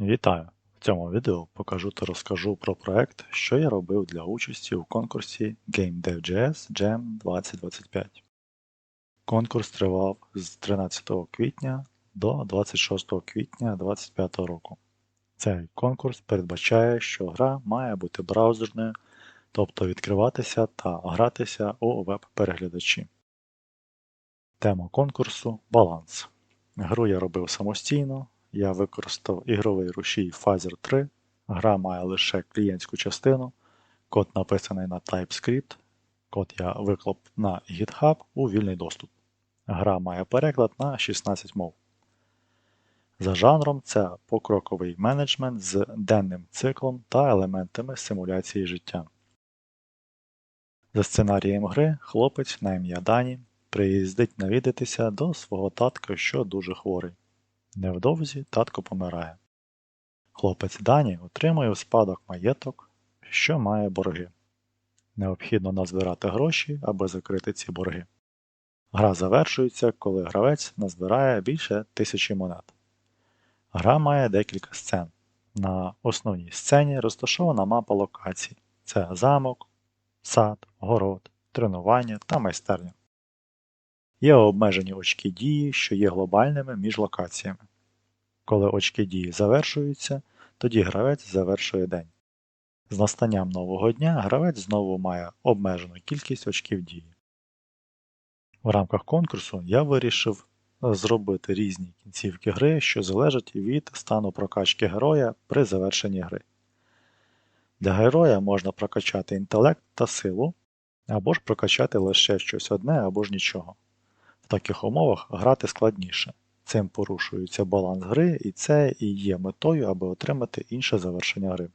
Вітаю! В цьому відео покажу та розкажу про проект, що я робив для участі у конкурсі GameDev.js Jam 2025. Конкурс тривав з 13 квітня до 26 квітня 2025 року. Цей конкурс передбачає, що гра має бути браузерною, тобто відкриватися та гратися у веб-переглядачі. Тема конкурсу баланс. Гру я робив самостійно, я використав ігровий рушій Phaser 3. Гра має лише клієнтську частину. Код написаний на TypeScript. Код я виклав на GitHub у вільний доступ. Гра має переклад на 16 мов. За жанром це покроковий менеджмент з денним циклом та елементами симуляції життя. За сценарієм гри хлопець на ім'я Дані приїздить навідатися до свого татка, що дуже хворий. Невдовзі татко помирає. Хлопець Дані отримує в спадок маєток, що має борги. Необхідно назбирати гроші, аби закрити ці борги. Гра завершується, коли гравець назбирає більше тисячі монет. Гра має декілька сцен. На основній сцені розташована мапа локацій: це замок, сад, город, тренування та майстерня. Є обмежені очки дії, що є глобальними між локаціями. Коли очки дії завершуються, тоді гравець завершує день. З настанням нового дня гравець знову має обмежену кількість очків дії. В рамках конкурсу я вирішив зробити різні кінцівки гри, що залежать від стану прокачки героя при завершенні гри. Для героя можна прокачати інтелект та силу, або ж прокачати лише щось одне або ж нічого. В таких умовах грати складніше. Цим порушується баланс гри, і це і є метою, аби отримати інше завершення гри.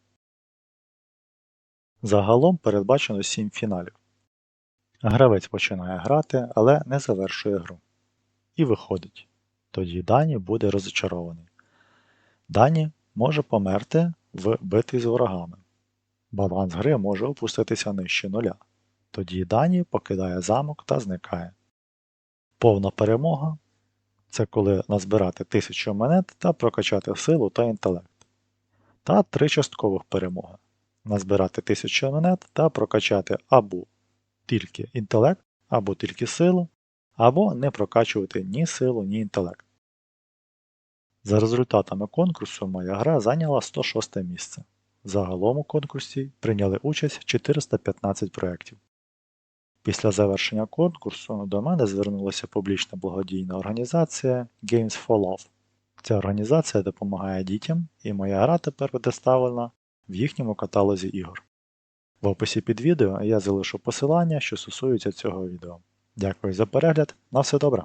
Загалом передбачено 7 фіналів. Гравець починає грати, але не завершує гру. І виходить. Тоді Дані буде розочарований. Дані може померти в битві з ворогами. Баланс гри може опуститися нижче нуля. Тоді Дані покидає замок та зникає. Повна перемога це коли назбирати 1000 монет та прокачати силу та інтелект. Та три часткових перемоги. Назбирати 1000 монет та прокачати або тільки інтелект, або тільки силу, або не прокачувати ні силу, ні інтелект. За результатами конкурсу моя гра зайняла 106 місце. Загалом у конкурсі прийняли участь 415 проєктів. Після завершення конкурсу до мене звернулася публічна благодійна організація Games for Love. Ця організація допомагає дітям, і моя гра тепер представлена в їхньому каталозі ігор. В описі під відео я залишу посилання, що стосуються цього відео. Дякую за перегляд, на все добре!